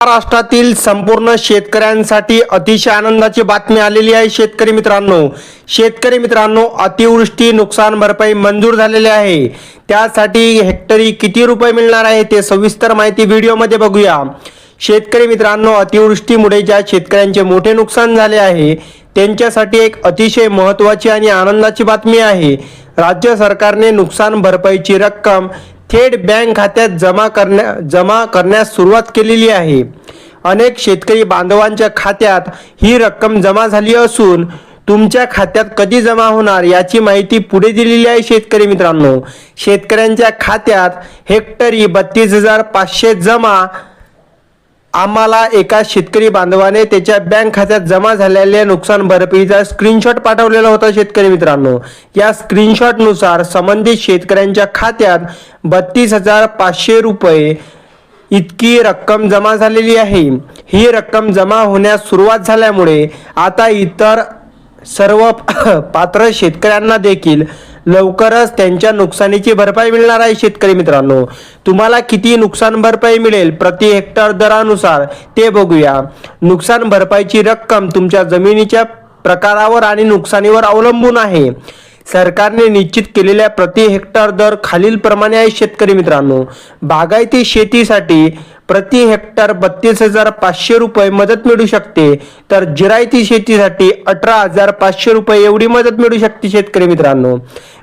महाराष्ट्रातील संपूर्ण शेतकऱ्यांसाठी अतिशय आनंदाची बातमी आलेली आहे शेतकरी मित्रांनो. शेतकरी मित्रांनो अतिवृष्टी नुकसान भरपाई मंजूर झालेली आहे. त्यासाठी हेक्टरी किती रुपये मिळणार आहे ते सविस्तर माहिती व्हिडिओमध्ये बघूया. शेतकरी मित्रांनो अतिवृष्टीमुळे ज्या शेतकऱ्यांचे मोठे नुकसान झाले आहे त्यांच्यासाठी एक अतिशय महत्त्वाची आणि आनंदाची बातमी आहे. राज्य सरकारने नुकसान भरपाईची रक्कम थेट बँक खात्यात जमा करण्या जमा करण्यास सुरुवात केलेली आहे. अनेक शेतकरी बांधवांच्या खात्यात ही रक्कम जमा झाली असून तुमच्या खात्यात कधी जमा होणार याची माहिती पुढे दिलेली आहे शेतकरी मित्रांनो. शेतकऱ्यांच्या खात्यात हेक्टरी बत्तीस हजार पाचशे जमा आम्हाला एका शेतकरी बांधवाने त्याच्या बँक खात्यात जमा झालेल्या नुकसान भरपाईचा स्क्रीनशॉट पाठवलेला होता शेतकरी मित्रांनो. या स्क्रीनशॉटनुसार संबंधित शेतकऱ्यांच्या खात्यात बत्तीस हजार पाचशे रुपये इतकी रक्कम जमा झालेली आहे. ही रक्कम जमा होण्यास सुरुवात झाल्यामुळे आता इतर सर्व पात्र शेतकऱ्यांना देखील लवकरच त्यांच्या नुकसानीची भरपाई मिळणार आहे शेतकरी मित्रांनो. तुम्हाला किती नुकसान भरपाई मिळेल प्रति हेक्टर दरानुसार ते बघूया. नुकसान भरपाईची रक्कम तुमच्या जमिनीच्या प्रकारावर आणि नुकसानीवर अवलंबून आहे. सरकारने निश्चित केलेल्या प्रति हेक्टर दर खालीलप्रमाणे आहे शेतकरी मित्रांनो. बागायती शेतीसाठी प्रति हेक्टर बत्तीस हजार पाचशे रुपये मदत मिळू शकते. तर जिरायती शेतीसाठी अठरा हजार पाचशे रुपये एवढी मदत मिळू शकते शेतकरी मित्रांनो.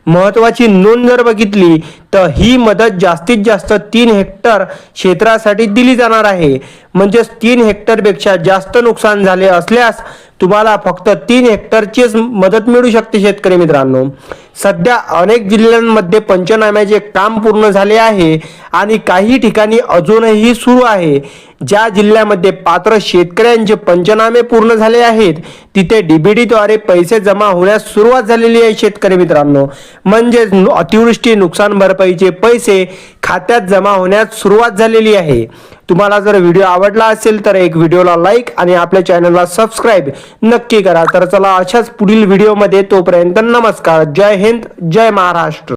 महत्वाची नोंद जर बघितली तर ही मदत जास्तीत जास्त तीन हेक्टर क्षेत्रासाठी दिली जाणार आहे. म्हणजेच तीन हेक्टरपेक्षा जास्त नुकसान झाले असल्यास तुम्हाला फक्त तीन हेक्टरचीच मदत मिळू शकते शेतकरी मित्रांनो. सध्या अनेक जिल्ह्यांमध्ये पंचनाम्याचे काम पूर्ण झाले आहे आणि काही ठिकाणी अजूनही सुरू आहे. ज्या जिल्ह्यामध्ये पात्र शेतकऱ्यांचे पंचनामे पूर्ण झाले आहेत तिथे डीबीडीद्वारे पैसे जमा होण्यास सुरुवात झालेली आहे शेतकरी मित्रांनो. म्हणजेच अतिवृष्टी नुकसान भरपाईचे पैसे खात्यात जमा होण्यास सुरुवात झालेली आहे. तुम्हाला जर व्हिडिओ आवडला असेल तर एक व्हिडिओला लाईक आणि आपल्या चॅनलला सबस्क्राईब नक्की करा. तर चला अशाच पुढील व्हिडिओमध्ये तोपर्यंत नमस्कार. जय हिंद. जय महाराष्ट्र.